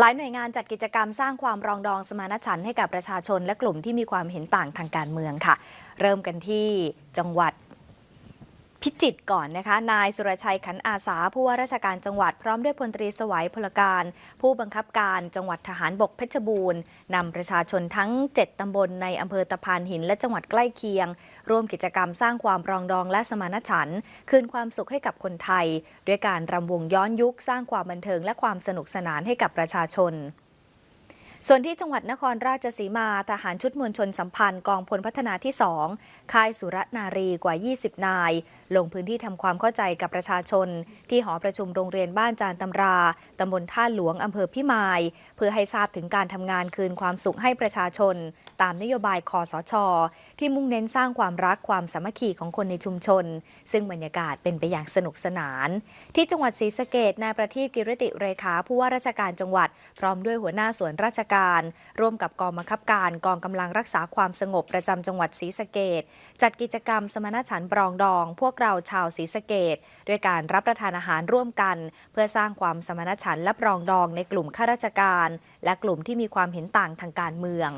หลายหน่วยงานจัดกิจกรรมสร้างความรองดองสมานฉันท์ให้กับประชาชนและกลุ่มที่มีความเห็นต่างทางการเมืองค่ะ เริ่มกันที่จังหวัด พิจิตก่อนนะคะ นายสุรชัยขันอาสา ผู้ว่าราชการจังหวัดพร้อมด้วยพลตรีสวัยพลการ ผู้บังคับการจังหวัดทหารบกเพชรบูรณ์นำประชาชนทั้ง 7 ตำบลในอำเภอตะพานหินและจังหวัดใกล้เคียง ร่วมกิจกรรมสร้างความปรองดองและสมานฉันท์คืนความสุขให้กับคนไทย ด้วยการรำวงย้อนยุคสร้างความบันเทิงและความสนุกสนานให้กับประชาชน ส่วนที่จังหวัดนครราชสีมาทหารชุดมวลชนสัมพันธ์กองพลพัฒนาที่ 2 ค่ายสุรนารีกว่า 20 นาย ลงพื้นที่ทำความเข้าใจกับประชาชน ที่หอประชุมโรงเรียนบ้านจานตำราตำบลท่าหลวงอำเภอพิมาย เพื่อให้ทราบถึงการทำงานคืนความสุขให้ประชาชน ตามนโยบายคอสช ที่มุ่งเน้นสร้างความรักความสามัคคีของคนในชุมชน ซึ่งบรรยากาศเป็นไปอย่างสนุกสนาน ที่จังหวัดศรีสะเกดนายประทีปกิรติเรขาผู้ว่าราชการจังหวัด พร้อมด้วยหัวหน้าส่วนราชการ ร่วมกับกองบังคับการกองกำลังรักษาความสงบประจำจังหวัดศรีสะเกดจัดกิจกรรมสมณฉันท์ปรองดอง พวกเราชาวศรีสะเกดด้วยการรับประทานอาหารร่วมกัน เพื่อสร้างความสมณฉันท์และปรองดองในกลุ่มข้าราชการ และกลุ่มที่มีความเห็นต่างทางการเมือง